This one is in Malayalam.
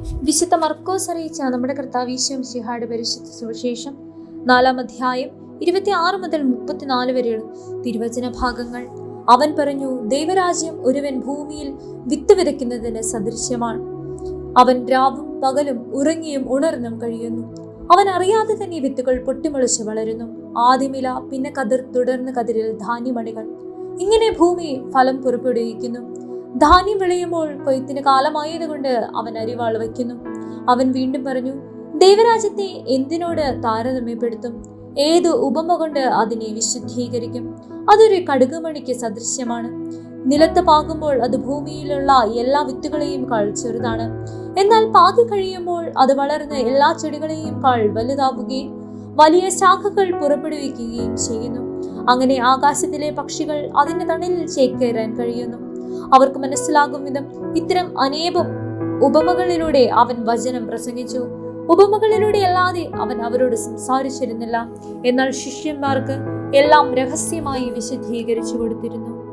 വിശുദ്ധ മർക്കോസ് അറിയിച്ച നമ്മുടെ കർത്താവീശ്വം ശിഹാട് പരിശുദ്ധ സുവിശേഷം നാലാം അധ്യായം ഇരുപത്തി ആറ് മുതൽ മുപ്പത്തിനാല് വരെയുള്ള തിരുവചന ഭാഗങ്ങൾ. അവൻ പറഞ്ഞു ദൈവരാജ്യം ഒരുവൻ ഭൂമിയിൽ വിത്ത് വിതയ്ക്കുന്നതിന് സദൃശ്യമാണ്. അവൻ രാവും പകലും ഉറങ്ങിയും ഉണർന്നും കഴിയുന്നു. അവൻ അറിയാതെ തന്നെ വിത്തുകൾ പൊട്ടിമുളച്ച് വളരുന്നു. ആദ്യമില പിന്നെ കതിർ തുടർന്ന് കതിരിൽ ധാന്യമണികൾ. ഇങ്ങനെ ഭൂമി ഫലം പുറപ്പെടുവിക്കുന്നു. ധാന്യം വിളയുമ്പോൾ കൊയ്ത്തിന് കാലമായതുകൊണ്ട് അവൻ അരിവാൾ വയ്ക്കുന്നു. അവൻ വീണ്ടും പറഞ്ഞു ദൈവരാജ്യത്തെ എന്തിനോട് താരതമ്യപ്പെടുത്തും? ഏത് ഉപമ കൊണ്ട് അതിനെ വിശുദ്ധീകരിക്കും? അതൊരു കടുകുമണിക്ക് സദൃശ്യമാണ്. നിലത്ത് പാകുമ്പോൾ അത് ഭൂമിയിലുള്ള എല്ലാ വിത്തുകളെയും കാൾ ചെറുതാണ്. എന്നാൽ പാകി കഴിയുമ്പോൾ അത് വളർന്ന് എല്ലാ ചെടികളെയും കാൾ വലുതാവുകയും വലിയ ശാഖകൾ പുറപ്പെടുവിക്കുകയും ചെയ്യുന്നു. അങ്ങനെ ആകാശത്തിലെ പക്ഷികൾ അതിന്റെ തണലിൽ ചേക്കേറാൻ കഴിയുന്നു. അവർക്ക് മനസ്സിലാകും വിധം ഇത്തരം അനേകം ഉപമകളിലൂടെ അവൻ വചനം പ്രസംഗിച്ചു. ഉപമകളിലൂടെ അല്ലാതെ അവൻ അവരോട് സംസാരിച്ചിരുന്നില്ല. എന്നാൽ ശിഷ്യന്മാർക്ക് എല്ലാം രഹസ്യമായി വിശദീകരിച്ചു കൊടുത്തിരുന്നു.